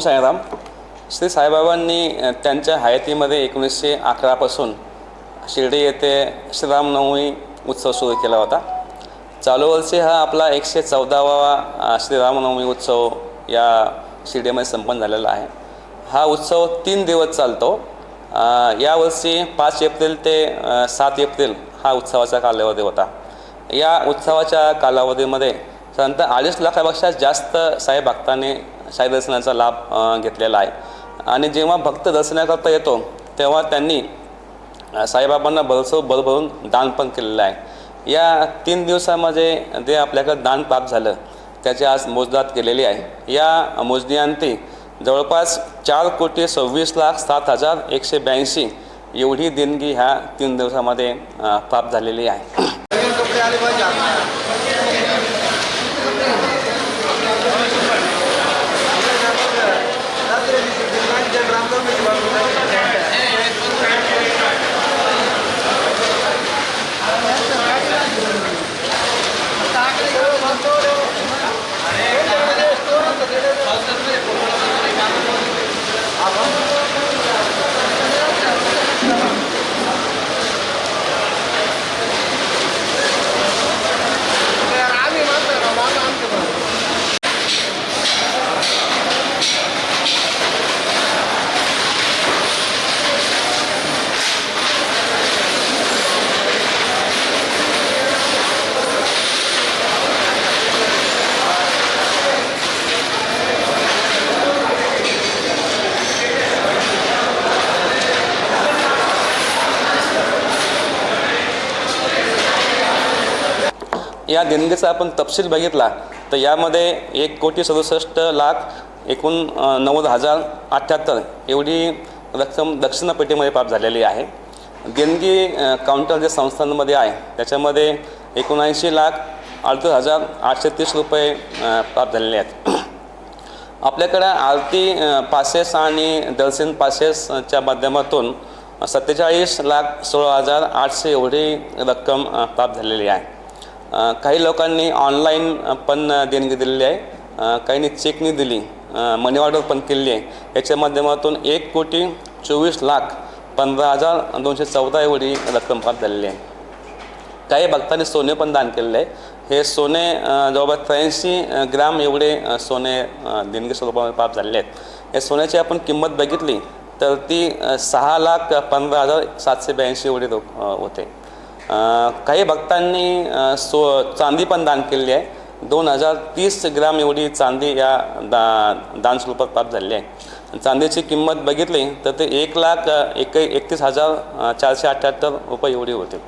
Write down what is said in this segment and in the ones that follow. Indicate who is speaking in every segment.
Speaker 1: साईराम श्री साईबाबांनी त्यांच्या हयातीमध्ये एकोणीसशे अकरापासून शिर्डी येथे श्रीरामनवमी उत्सव सुरू केला होता. चालू वर्षी हा आपला एकशे चौदावा श्रीरामनवमी उत्सव या शिर्डीमध्ये संपन्न झालेला आहे. हा उत्सव तीन दिवस चालतो. यावर्षी पाच एप्रिल ते सात एप्रिल हा उत्सवाचा कालावधी होता. या उत्सवाच्या कालावधीमध्ये साधारणतः अडीच लाखापेक्षा जास्त साई भक्तांनी साई दर्शनाचा लाभ घेतलेला आहे. आणि जेव्हा भक्त दर्शनाकरता येतो तेव्हा त्यांनी साईबाबांना भरसो भरभरून दान पण केलेलं आहे. या तीन दिवसामध्ये जे आपल्याकडं दान प्राप्त झालं त्याची आज मोजदात केलेली आहे. या मोजणीअंती जवळपास चार कोटी सव्वीस लाख सात हजार एकशे ब्याऐंशी एवढी देणगी ह्या तीन दिवसामध्ये प्राप्त झालेली आहे. या देणगीचा आपण तपशील बघितला तर यामध्ये एक कोटी सदुसष्ट लाख एकूण नव्वद हजार अठ्ठ्याहत्तर एवढी रक्कम दक्षिण पेटीमध्ये प्राप्त झालेली आहे. देणगी काउंटर जे संस्थांमध्ये आहे त्याच्यामध्ये एकोणऐंशी लाख अडतीस हजार आठशे तीस रुपये प्राप्त झालेले आहेत. आपल्याकडं आरती पासेस आणि दर्शन पासेसच्या माध्यमातून सत्तेचाळीस लाख सोळा हजार आठशे एवढी रक्कम प्राप्त झालेली आहे. काही लोकांनी ऑनलाईन पण देणगी दिलेली आहे. काहींनी चेकनी दिली मनी ऑर्डर पण केलेली आहे. याच्या माध्यमातून एक कोटी चोवीस लाख पंधरा हजार दोनशे चौदा एवढी रक्कम प्राप्त झालेली आहे. काही भक्तांनी सोने पण दान केलेलं आहे. हे सोने जवळपास त्र्याऐंशी ग्राम एवढे सोने देणगी स्वरूपामध्ये प्राप्त झालेले आहेत. या सोन्याची आपण किंमत बघितली तर ती सहा लाख पंधरा हजार सातशे ब्याऐंशी एवढी रोख होते. काही भक्तांनी सो चांदी पण दान केलेली आहे. दोन हजार तीस ग्राम एवढी चांदी या दा दान स्वरूपात प्राप्त झालेली आहे. चांदीची किंमत बघितली तर ते एक लाख एक एकतीस हजार चारशे अठ्ठ्याहत्तर रुपये एवढी होते.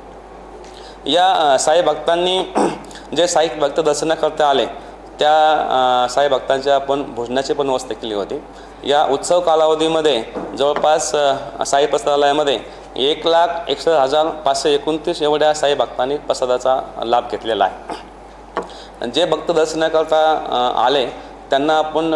Speaker 1: या साई भक्तांनी जे साई भक्त दर्शनाकरता आले त्या साई भक्तांच्या आपण भोजनाची पण व्यवस्था केली होती. या उत्सव कालावधीमध्ये जवळपास साई प्रसादालयामध्ये एक लाख एकसष्ट हजार पाचशे एकोणतीस एवढ्या साई भक्तांनी प्रसादाचा लाभ घेतलेला आहे. जे भक्त दर्शनाकरता आले त्यांना आपण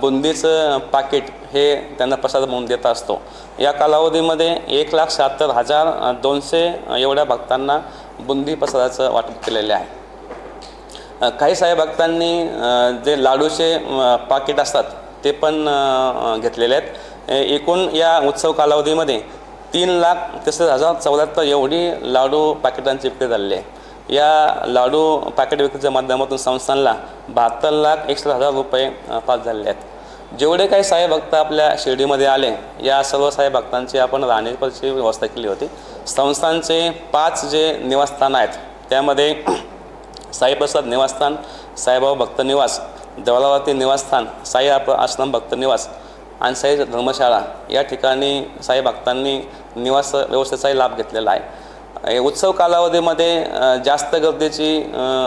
Speaker 1: बुंदीचं पाकिट हे त्यांना प्रसाद म्हणून देत असतो. या कालावधीमध्ये एक लाख शहात्तर हजार दोनशे एवढ्या भक्तांना बुंदी प्रसादाचं वाटप केलेले आहे. काही साहेब भक्तांनी जे लाडूचे पाकिट असतात ते पण घेतलेले आहेत. एकूण या उत्सव कालावधीमध्ये तीन लाख तिसरे हजार चौऱ्याहत्तर एवढी लाडू पाकिटांची विक्री झालेली आहे. या लाडू पाकिट विक्रीच्या माध्यमातून संस्थांना बहात्तर लाख एकसष्ट हजार रुपये पास झालेले आहेत. जेवढे काही साई भक्त आपल्या शिर्डीमध्ये आले या सर्व साई भक्तांची आपण राहण्याची व्यवस्था केली होती. संस्थांचे पाच जे निवासस्थानं आहेत त्यामध्ये साईप्रसाद निवासस्थान साईबाबा भक्त निवास देवलावती निवासस्थान साई आप आश्रम भक्त निवास आणि साई धर्मशाळा. या ठिकाणी साई भक्तांनी निवास व्यवस्थेचाही लाभ घेतलेला आहे. उत्सव कालावधीमध्ये जास्त गर्दीची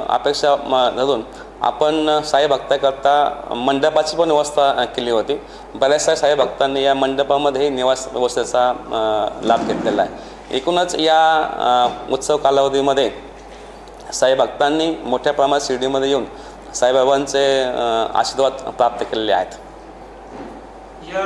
Speaker 1: अपेक्षा धरून आपण साई भक्ताकरता मंडपाची पण व्यवस्था केली होती. बऱ्याचशा साई भक्तांनी या मंडपामध्येही निवास व्यवस्थेचा लाभ घेतलेला आहे. एकूणच या उत्सव कालावधीमध्ये साई भक्तांनी मोठ्या प्रमाणात शिर्डीमध्ये येऊन साईबाबांचे आशीर्वाद प्राप्त केलेले आहेत.
Speaker 2: या